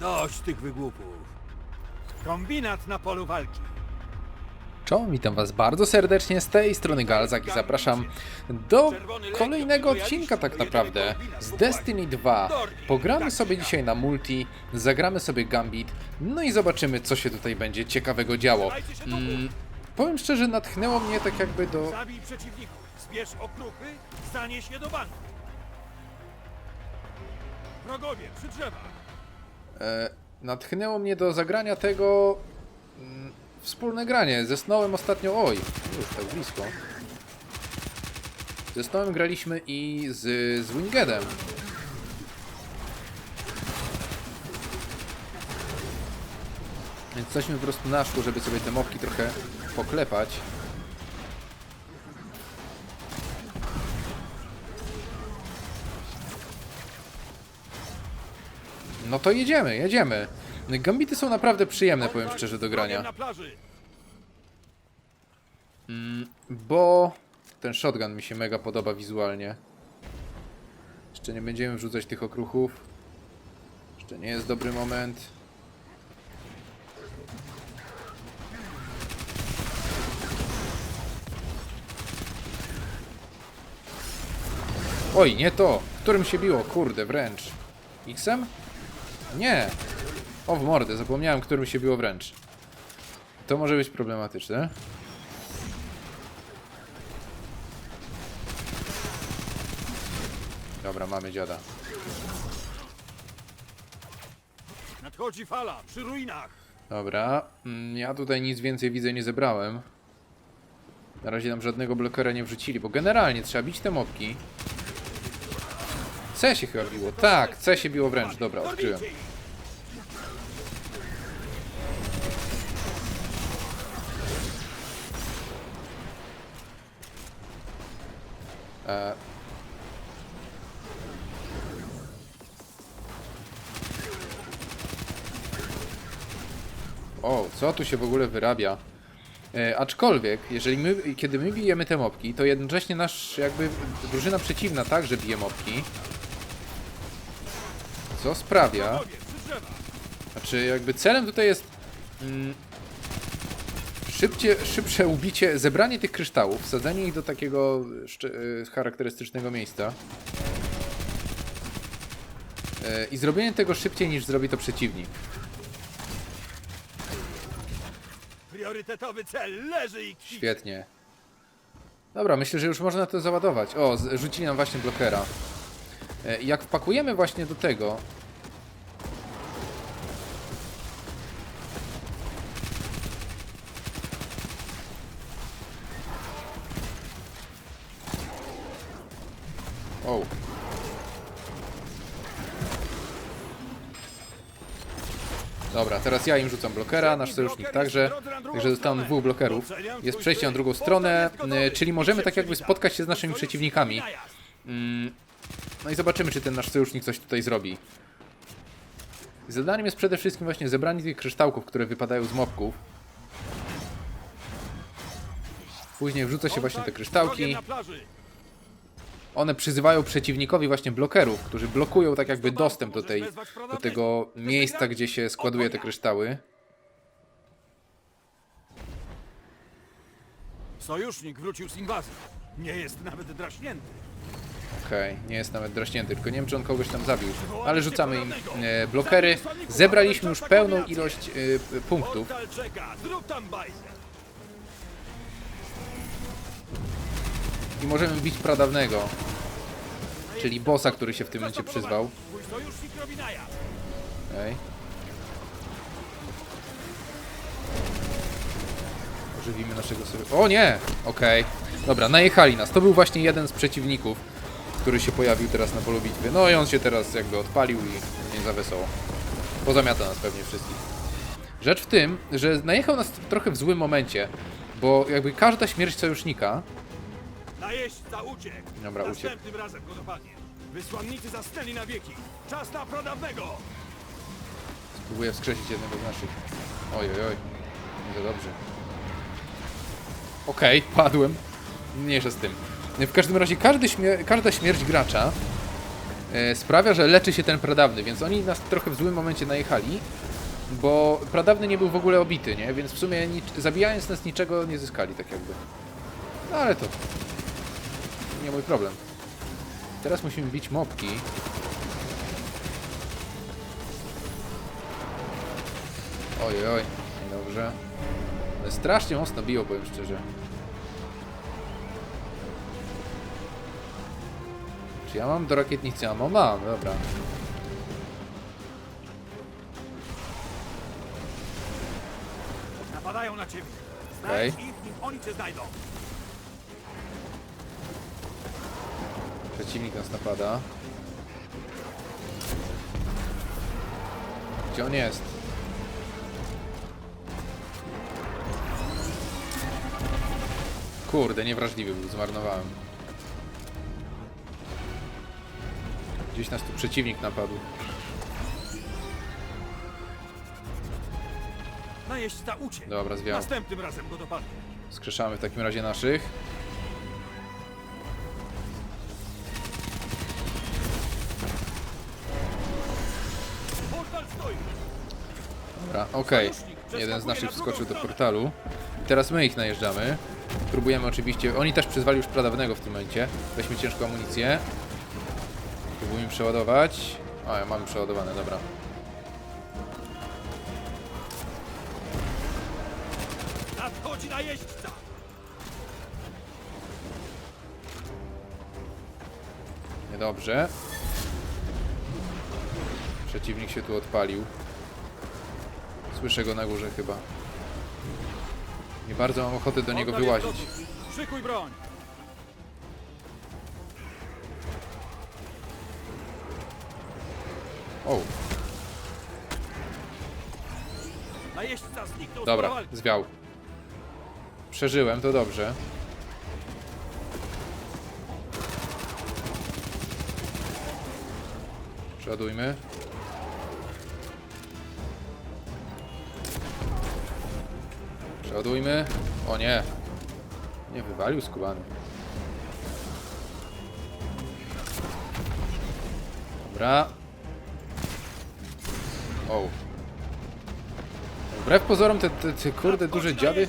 Dość tych wygłupów. Kombinat na polu walki. Czołem, witam was bardzo serdecznie z tej strony Galzak i zapraszam do kolejnego odcinka tak naprawdę z Destiny 2. Pogramy sobie dzisiaj na multi, zagramy sobie Gambit, no i zobaczymy co się tutaj będzie ciekawego działo. Mm, powiem szczerze, natchnęło mnie tak jakby do... Zabij przeciwników, zbierz okruchy, zanieś je do banku. Wrogowie przy. E, natchnęło mnie do zagrania tego... Mm, wspólne granie. Ze Snowem ostatnio... Oj, już tak blisko. Ze Snowem graliśmy i z, z Wingedem. Więc coś mi po prostu naszło, żeby sobie te mopki trochę poklepać. No to jedziemy, jedziemy. Gambity są naprawdę przyjemne, powiem szczerze, do grania. Plaży. Bo ten shotgun mi się mega podoba wizualnie. Jeszcze nie będziemy wrzucać tych okruchów. Jeszcze nie jest dobry moment. Oj, nie to! Którym się biło? Kurde, wręcz. Xem? Nie! O, w mordę, zapomniałem, którym się biło wręcz. To może być problematyczne. Dobra, mamy dziada. Nadchodzi fala przy ruinach. Dobra, mm, ja tutaj nic więcej widzę nie zebrałem. Na razie nam żadnego blokera nie wrzucili, bo generalnie trzeba bić te mopki. C się chyba biło. Tak, C się biło wręcz. Dobra, odkryłem. E... O, co tu się w ogóle wyrabia? E, aczkolwiek, jeżeli my, kiedy my bijemy te mopki, to jednocześnie nasz, jakby, drużyna przeciwna także bije mopki. Co sprawia, znaczy jakby celem tutaj jest mm, szybcie, szybsze ubicie, zebranie tych kryształów, wsadzenie ich do takiego y, charakterystycznego miejsca E, i zrobienie tego szybciej niż zrobi to przeciwnik. Priorytetowy cel leży i. Świetnie. Dobra, myślę, że już można to załadować. O, rzucili nam właśnie blokera. E, Jak wpakujemy właśnie do tego... O. Dobra, teraz ja im rzucam blokera, nasz sojusznik także. Także dostałem dwóch blokerów. Jest przejście na drugą stronę, y, czyli możemy tak jakby spotkać się z naszymi przeciwnikami. No i zobaczymy, czy ten nasz sojusznik coś tutaj zrobi. Zadaniem jest przede wszystkim właśnie zebranie tych kryształków, które wypadają z mobków. Później wrzuca się właśnie te kryształki. One przyzywają przeciwnikowi właśnie blokerów, którzy blokują tak jakby dostęp do, tej, do tego miejsca, gdzie się składuje te kryształy. Sojusznik wrócił z inwazji. Nie jest nawet draśnięty. Okej, nie jest nawet draśnięty, tylko nie wiem, czy on kogoś tam zabił. Ale rzucamy im e, blokery. Zebraliśmy już pełną ilość e, punktów. I możemy bić pradawnego, czyli bossa, który się w tym momencie przyzwał. Okej. Ożywimy naszego sobie. O nie! Okej. Dobra, najechali nas. To był właśnie jeden z przeciwników, który się pojawił teraz na polu bitwy. No i on się teraz jakby odpalił i nie za wesoło. Pozamiata nas pewnie wszystkich. Rzecz w tym, że najechał nas trochę w złym momencie, bo jakby każda śmierć sojusznika Najeźdźca uciekł. Dobra, uciekł. Następnym razem go dopadnie. Wysłannicy zasnęli na wieki. Czas na pradawnego. Próbuję wskrzesić jednego z naszych. Oj, oj, oj. Nie za dobrze. Okej, padłem. Mniejsza z tym. W każdym razie śmier każda śmierć gracza e, sprawia, że leczy się ten pradawny, więc oni nas trochę w złym momencie najechali, bo pradawny nie był w ogóle obity, nie? Więc w sumie zabijając nas niczego nie zyskali, tak jakby. No ale to nie mój problem. Teraz musimy bić mopki. Oj, oj, niedobrze. Ale strasznie mocno biło, powiem szczerze. Czy ja mam do rakietnicy ammo? Mam, dobra. Napadają na ciebie. Okej. Znajdź ich, nim oni cię znajdą. Przeciwnik nas napada. Gdzie on jest? Kurde, niewrażliwy był, zmarnowałem. Gdzieś nas tu przeciwnik napadł. Najeźdźca uciekł. Dobra, zwiał. Następnym razem go dopadnie. Skrzeszamy w takim razie naszych. Portal stoi. Dobra, okej. Jeden z naszych wskoczył do portalu. I teraz my ich najeżdżamy. Próbujemy oczywiście... Oni też przyzwali już pradawnego w tym momencie. Weźmy ciężką amunicję. Przeładować. O, ja mamy przeładowane, dobra. Nadchodzi najeźdźca. Niedobrze. Przeciwnik się tu odpalił. Słyszę go na górze chyba. Nie bardzo mam ochotę do niego wyłazić. Szykuj broń. O, dobra, zwiał. Przeżyłem, to dobrze. Przeładujmy. Przeładujmy. O nie. Nie wywalił skubany. Dobra. O. Wbrew pozorom te, te, te kurde duże dziady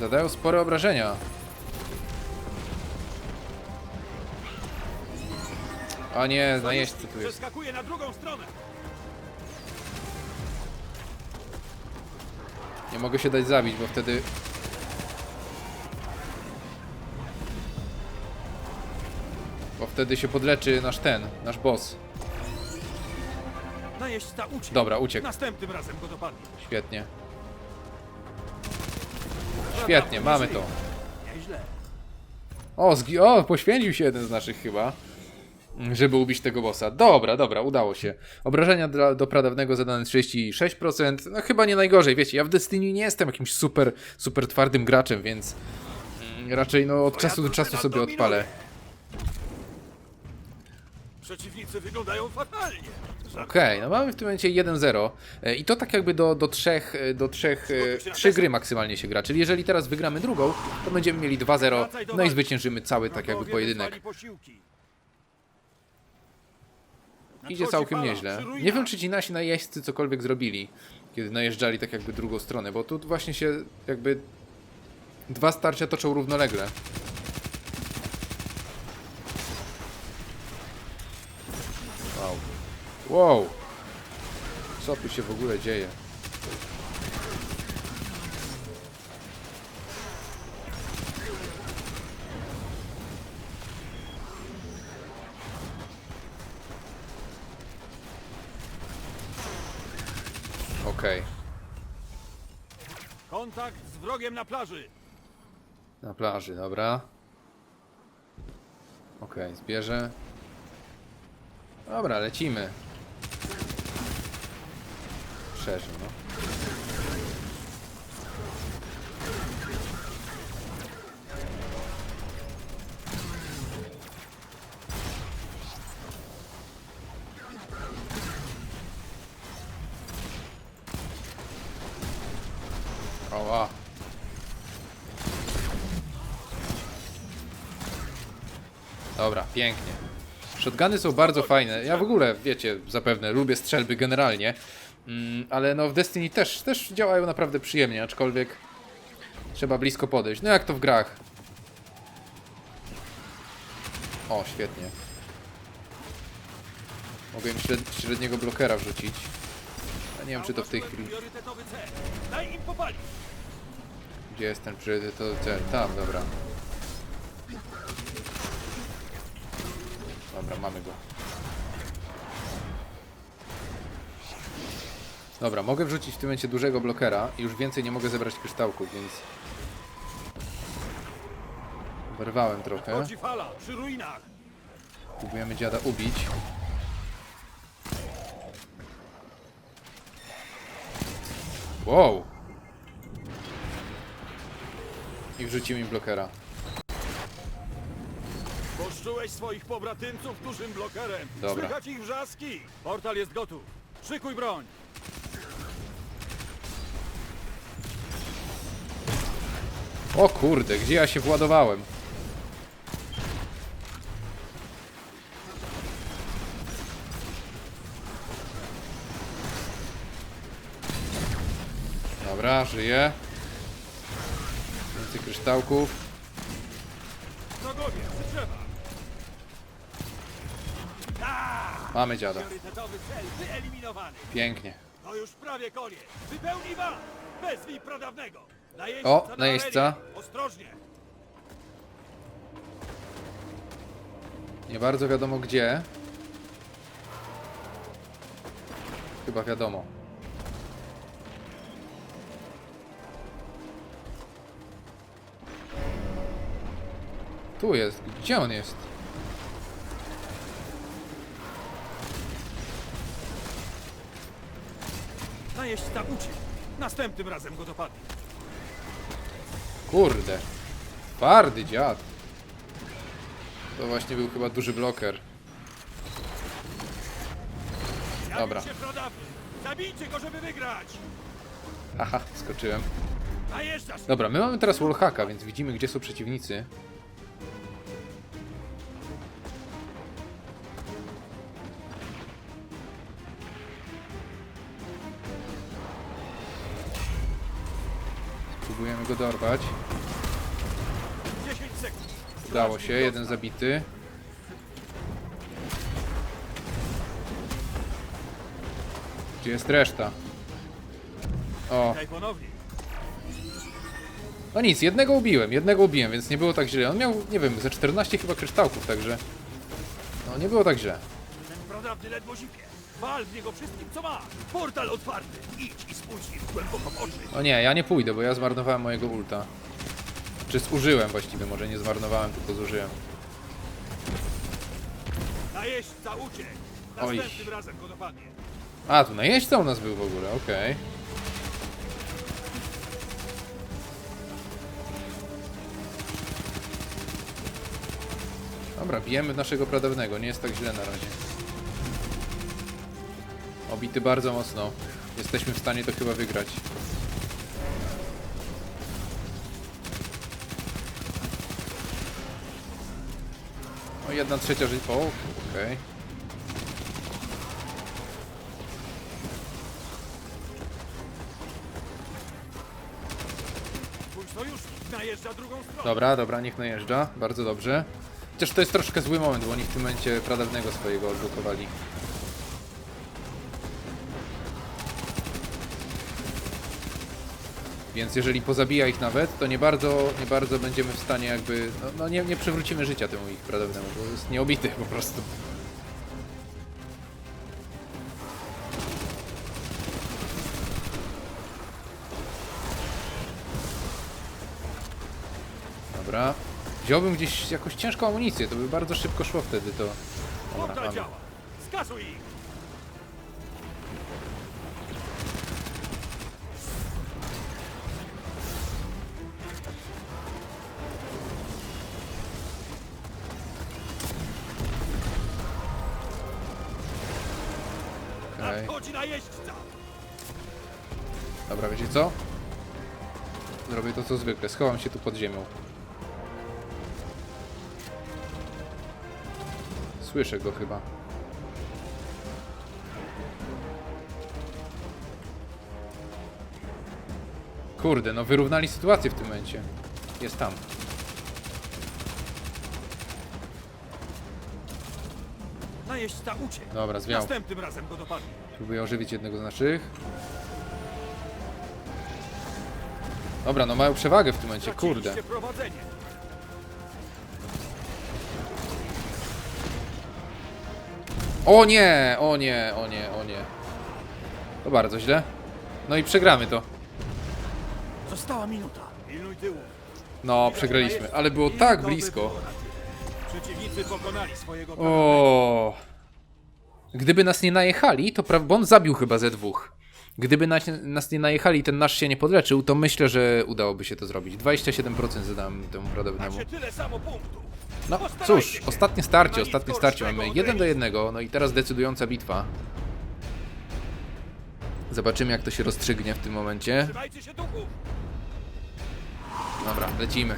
zadają spore obrażenia. A nie, najeźdźcy tu jest. Przeskakuje na drugą stronę. Nie mogę się dać zabić, bo wtedy... Bo wtedy się podleczy nasz ten, nasz boss. Najeźdźca uciekł. Dobra, uciekł. Następnym razem go dopadnie. Świetnie. Świetnie, mamy to. Nieźle. O, zgi o, poświęcił się jeden z naszych chyba, żeby ubić tego bossa. Dobra, dobra, udało się. Obrażenia dla, do pradawnego zadane 36%. No chyba nie najgorzej, wiecie, ja w Destiny nie jestem jakimś super, super twardym graczem, więc mm, raczej no od czasu do czasu sobie odpalę. Przeciwnicy wyglądają fatalnie. Okej, no mamy w tym momencie 1-0 E, i to tak jakby do, do trzech, e, do trzech, e, trzy gry maksymalnie się gra, czyli jeżeli teraz wygramy drugą, to będziemy mieli 2-0, Wracaj do no i zwyciężymy cały tak jakby Wrogowie pojedynek. wysłali posiłki. Idzie Nadchodzi całkiem fala, nieźle. przy Nie wiem, czy ci nasi najeźdźcy cokolwiek zrobili, kiedy najeżdżali tak jakby drugą stronę, bo tu właśnie się jakby dwa starcia toczą równolegle. Wow! Co tu się w ogóle dzieje? Okej. Kontakt z wrogiem na plaży. Na plaży, dobra. Okej, zbierze. Dobra, lecimy. Przeżył, no. Dobra, pięknie. Shotguny są bardzo fajne. Ja w ogóle, wiecie, zapewne lubię strzelby generalnie. Mm, ale no w Destiny też, też działają naprawdę przyjemnie, aczkolwiek trzeba blisko podejść. No jak to w grach. O, świetnie. Mogę im śred średniego blokera wrzucić. Ja nie wiem, czy to w tej chwili... Gdzie jest ten priorytetowy cel? Tam, dobra. Dobra, mamy go. Dobra, mogę wrzucić w tym momencie dużego blokera i już więcej nie mogę zebrać kryształków, więc... Wyrwałem trochę. Fala przy ruinach. Próbujemy dziada ubić. Wow! I wrzucimy im blokera. Poszczułeś swoich pobratymców dużym blokerem. Dobra. Słychać ich wrzaski. Portal jest gotów. Szykuj broń. O kurde, gdzie ja się władowałem? Dobra, żyję. Więcej kryształków. Drzewach. Mamy dziada. Pięknie. To już prawie koniec. Wypełnij wam. Wezwij pradawnego. O, na najeźdźca. Ostrożnie. Nie bardzo wiadomo gdzie. Chyba wiadomo. Tu jest. Gdzie on jest? Najeźdźca uciekł. Następnym razem go dopadnie. Kurde. Twardy dziad. To właśnie był chyba duży bloker. Dobra. Zabijcie go, żeby wygrać. Haha, skoczyłem. Dobra, my mamy teraz wallhacka, więc widzimy gdzie są przeciwnicy. Go dorwać. 10 sekund. Udało się, jeden zabity. Gdzie jest reszta? O, no nic, jednego ubiłem, jednego ubiłem, więc nie było tak źle. On miał, nie wiem, ze 14 chyba kryształków, także... No, nie było tak źle. Ten ledwo zipie. Wal w niego wszystkim, co ma. Portal otwarty. Idź i spójrz im głęboko w oczy. No nie, ja nie pójdę, bo ja zmarnowałem mojego ulta. Czy zużyłem właściwie, może nie zmarnowałem, tylko zużyłem. Najeźdźca uciekł. Oj. Następnym razem go dopadnie. A, tu najeźdźca u nas był w ogóle, okej. Dobra, bijemy naszego pradawnego, nie jest tak źle na razie. Obity bardzo mocno. Jesteśmy w stanie to chyba wygrać. No jedna trzecia życia. O, okej. Stronę. Dobra, dobra, niech najeżdża. Bardzo dobrze. Chociaż to jest troszkę zły moment, bo oni w tym momencie pradawnego swojego odblokowali. Więc jeżeli pozabija ich nawet, to nie bardzo, nie bardzo będziemy w stanie jakby... No, no nie, nie przywrócimy życia temu ich praдаwnemu, bo jest nieobity po prostu. Dobra. Wziąłbym gdzieś jakąś ciężką amunicję, to by bardzo szybko szło wtedy to... Dobra, mamy. Skasuj ich. Nadchodzi najeźdźca. Dobra, wiecie co? Zrobię to co zwykle, schowam się tu pod ziemią. Słyszę go chyba. Kurde, no wyrównali sytuację w tym momencie. Jest tam. Najeźdźca uciekł. Dobra, zwiał. Następnym razem go dopadnie. Próbuję ożywić jednego z naszych. Dobra, no mają przewagę w tym momencie, kurde. O nie, o nie, o nie, o nie. To bardzo źle. No i przegramy to. Została minuta. No, przegraliśmy, ale było tak blisko. Przeciwnicy pokonali swojego O. Gdyby nas nie najechali, to pra... bo on zabił chyba ze dwóch. Gdyby nas, nas nie najechali i ten nasz się nie podleczył, to myślę, że udałoby się to zrobić. 27% zadałem temu punktów. No cóż, ostatnie starcie, ostatnie starcie mamy gorszego 1 do odejść. 1, no i teraz decydująca bitwa. Zobaczymy jak to się rozstrzygnie w tym momencie. Dobra, lecimy.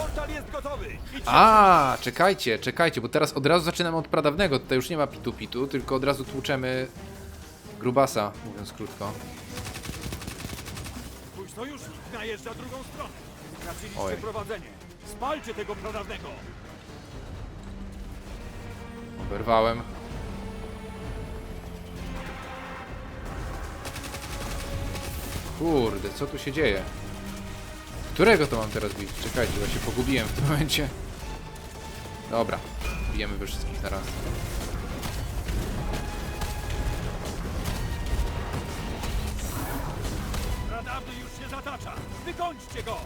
Portal jest gotowy. Idźcie. A, czekajcie, czekajcie, bo teraz od razu zaczynamy od pradawnego. Tutaj już nie ma pitu-pitu, tylko od razu tłuczemy grubasa, mówiąc krótko. Twój sojusznik najeżdża drugą stronę. Straciliście Oj. prowadzenie. Spalcie tego pradawnego. Oberwałem. Kurde, co tu się dzieje? Którego to mam teraz bić? Czekajcie, bo się pogubiłem w tym momencie. Dobra, bijemy we wszystkich na raz. Pradawny już się zatacza. Wykończcie go.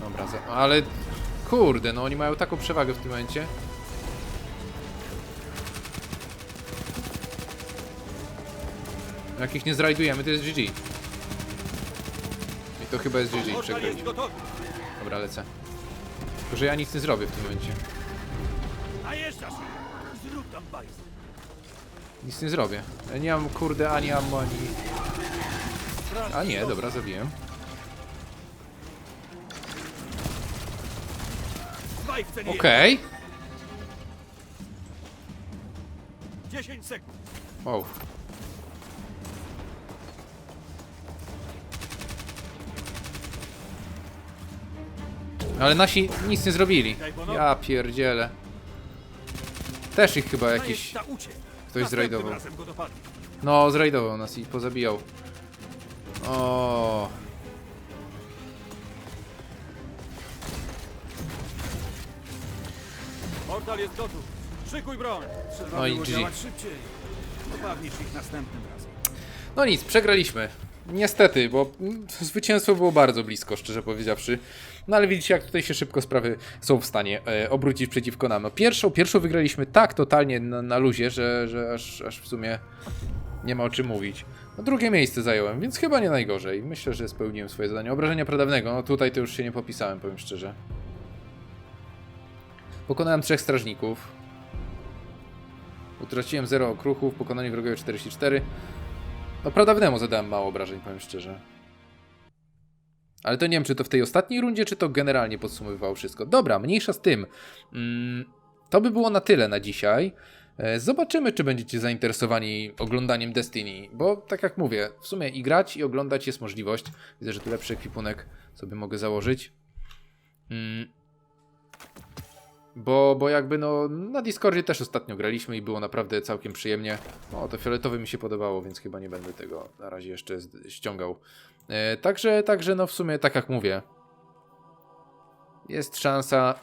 Dobra, za... ale kurde, no oni mają taką przewagę w tym momencie. Jak ich nie zrajdujemy, to jest GG. To chyba jest GG, gotowy. Dobra, lecę. Tylko, że ja nic nie zrobię w tym momencie. Najeżdżasz. Zrób tam bajs. Nic nie zrobię. Ja nie mam kurde ani ammo, ani... A nie, dobra, zabiłem. Cenie Okej. 10 sekund. Wow. Ale nasi nic nie zrobili. Ja pierdzielę. Też ich chyba jakiś... Ktoś zrajdował. No, zrajdował nas i pozabijał. O. Portal jest gotów. Szykuj broń. Trzeba No i było GG. działać szybciej. Upewnisz ich następnym razem. No nic, przegraliśmy. Niestety, bo zwycięstwo było bardzo blisko, szczerze powiedziawszy. No ale widzicie, jak tutaj się szybko sprawy są w stanie e, obrócić przeciwko nam. No, pierwszą, pierwszą wygraliśmy tak totalnie na, na luzie, że, że aż, aż w sumie nie ma o czym mówić. No, drugie miejsce zająłem, więc chyba nie najgorzej. Myślę, że spełniłem swoje zadanie. Obrażenia pradawnego, no tutaj to już się nie popisałem, powiem szczerze. Pokonałem trzech strażników. Utraciłem 0 okruchów, pokonanie wrogowie 44. No praдаwnemu zadałem mało obrażeń, powiem szczerze. Ale to nie wiem, czy to w tej ostatniej rundzie, czy to generalnie podsumowywało wszystko. Dobra, mniejsza z tym. Mm, to by było na tyle na dzisiaj. E, Zobaczymy, czy będziecie zainteresowani oglądaniem Destiny, bo tak jak mówię, w sumie i grać, i oglądać jest możliwość. Widzę, że tu lepszy ekwipunek sobie mogę założyć. Bo, bo jakby no na Discordzie też ostatnio graliśmy i było naprawdę całkiem przyjemnie. O, to fioletowe mi się podobało, więc chyba nie będę tego na razie jeszcze ściągał. E, także, także no w sumie tak jak mówię. Jest szansa,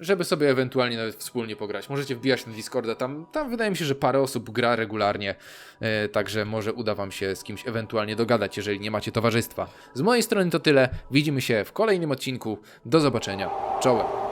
żeby sobie ewentualnie nawet wspólnie pograć. Możecie wbijać na Discorda, tam, tam wydaje mi się, że parę osób gra regularnie, e, także może uda Wam się z kimś ewentualnie dogadać, jeżeli nie macie towarzystwa. Z mojej strony to tyle, widzimy się w kolejnym odcinku, do zobaczenia, czołem.